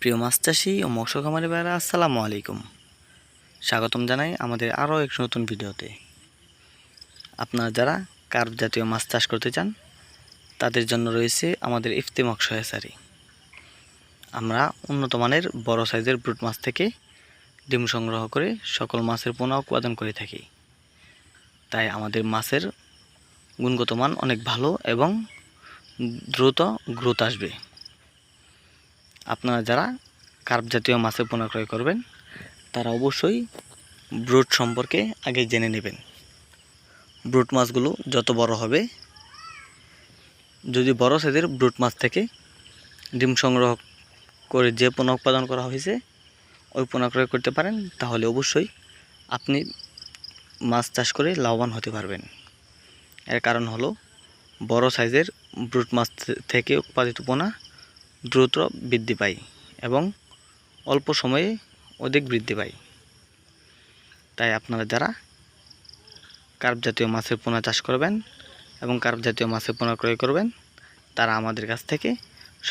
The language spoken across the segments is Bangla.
প্রিয় মাছ চাষি ও মৎস্য খামারি ভাইরা আসসালামু আলাইকুম। স্বাগতম জানাই আমাদের আরও এক নতুন ভিডিওতে। আপনারা যারা কার্প জাতীয় মাছ চাষ করতে চান, তাদের জন্য রয়েছে আমাদের ইফতিমক সহায়সারি আমরা উন্নত মানের বড় সাইজের ব্রুট মাছ থেকে ডিম সংগ্রহ করে সকল মাছের পোনা উৎপাদন করে থাকি। তাই আমাদের মাছের গুণগত মান অনেক ভালো এবং দ্রুত গ্রোথ আসবে। আপনারা যারা কার্প জাতীয় মাছের পোনা ক্রয় করবেন, তারা অবশ্যই ব্রুট সম্পর্কে আগে জেনে নেবেন। ব্রুট মাছগুলো যত বড় হবে, যদি বড় সাইজের ব্রুট মাছ থেকে ডিম সংগ্রহ করে যে পোনা উৎপাদন করা হয়েছে, ওই পোনা ক্রয় করতে পারেন, তাহলে অবশ্যই আপনি মাছ চাষ করে লাভবান হতে পারবেন। এর কারণ হলো বড় সাইজের ব্রুট মাছ থেকে উৎপাদিত পোনা দ্রুত বৃদ্ধি পায় এবং অল্প সময়ে অধিক বৃদ্ধি পায়। তাই আপনারা যারা কার্প জাতীয় মাছের পোনা চাষ করবেন এবং কার্প জাতীয় মাছের পোনা ক্রয় করবেন, তারা আমাদের কাছ থেকে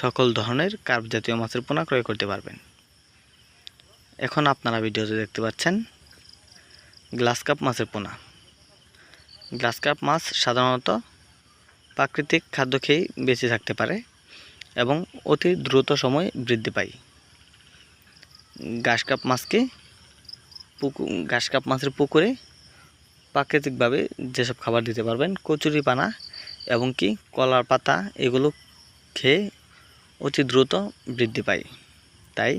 সকল ধরনের কার্প জাতীয় মাছের পোনা ক্রয় করতে পারবেন। এখন আপনারা ভিডিওতে দেখতে পাচ্ছেন গ্লাস কাপ মাছের পোনা। গ্লাস কাপ মাছ সাধারণত প্রাকৃতিক খাদ্য খেয়েই বেঁচে থাকতে পারে। এবং অতি দ্রুত সময় বৃদ্ধি পায়। ঘাস কাপ মাছকে পুকুর ঘাস কাপ মাছের পুকুরে প্রাকৃতিকভাবে যেসব খাবার দিতে পারবেন, কচুরি পানা এবং কি কলার পাতা, এগুলো খেয়ে অতি দ্রুত বৃদ্ধি পায়। তাই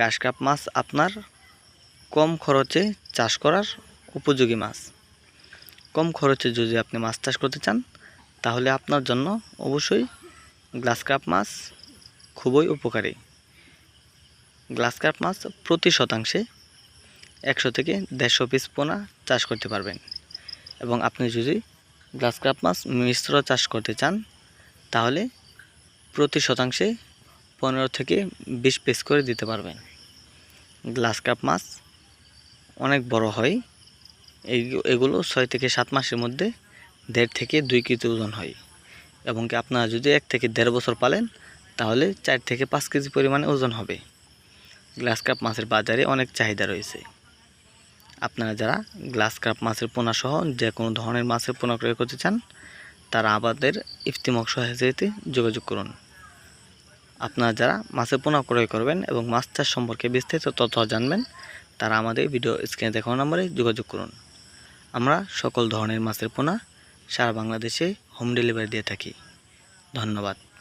ঘাস কাপ মাছ আপনার কম খরচে চাষ করার উপযোগী মাছ। কম খরচে যদি আপনি মাছ চাষ করতে চান, তাহলে আপনার জন্য অবশ্যই গ্লাস কাপ মাছ খুবই উপকারী। গ্লাস কাপ মাছ প্রতি শতাংশে একশো থেকে দেড়শো পিস পোনা চাষ করতে পারবেন। এবং আপনি যদি গ্লাস কাপ মাছ মিশ্র চাষ করতে চান, তাহলে প্রতি শতাংশে পনেরো থেকে বিশ পিস করে দিতে পারবেন। গ্লাস কাপ মাছ অনেক বড় হয়। এগুলো ছয় থেকে সাত মাসের মধ্যে দেড় থেকে দুই কেজি ওজন হয়। এবং কি আপনারা যদি এক থেকে দেড় বছর পালেন, তাহলে চার থেকে পাঁচ কেজি পরিমাণে ওজন হবে। গ্লাস কাপ মাছের বাজারে অনেক চাহিদা রয়েছে। আপনারা যারা গ্লাস কাপ মাছের পোনা সহ যে কোনো ধরনের মাছের পোনা ক্রয় করতে চান, তারা আমাদের ইফতিমক সহায়তাতে যোগাযোগ করুন। আপনারা যারা মাছের পোনা ক্রয় করবেন এবং মাছ চাষ সম্পর্কে বিস্তারিত তথ্য জানবেন, তারা আমাদের ভিডিও স্ক্রিনে দেখানো নম্বরে যোগাযোগ করুন। আমরা সকল ধরনের মাছের পোনা সারা বাংলাদেশে হোম ডেলিভারি দিয়ে থাকি। ধন্যবাদ।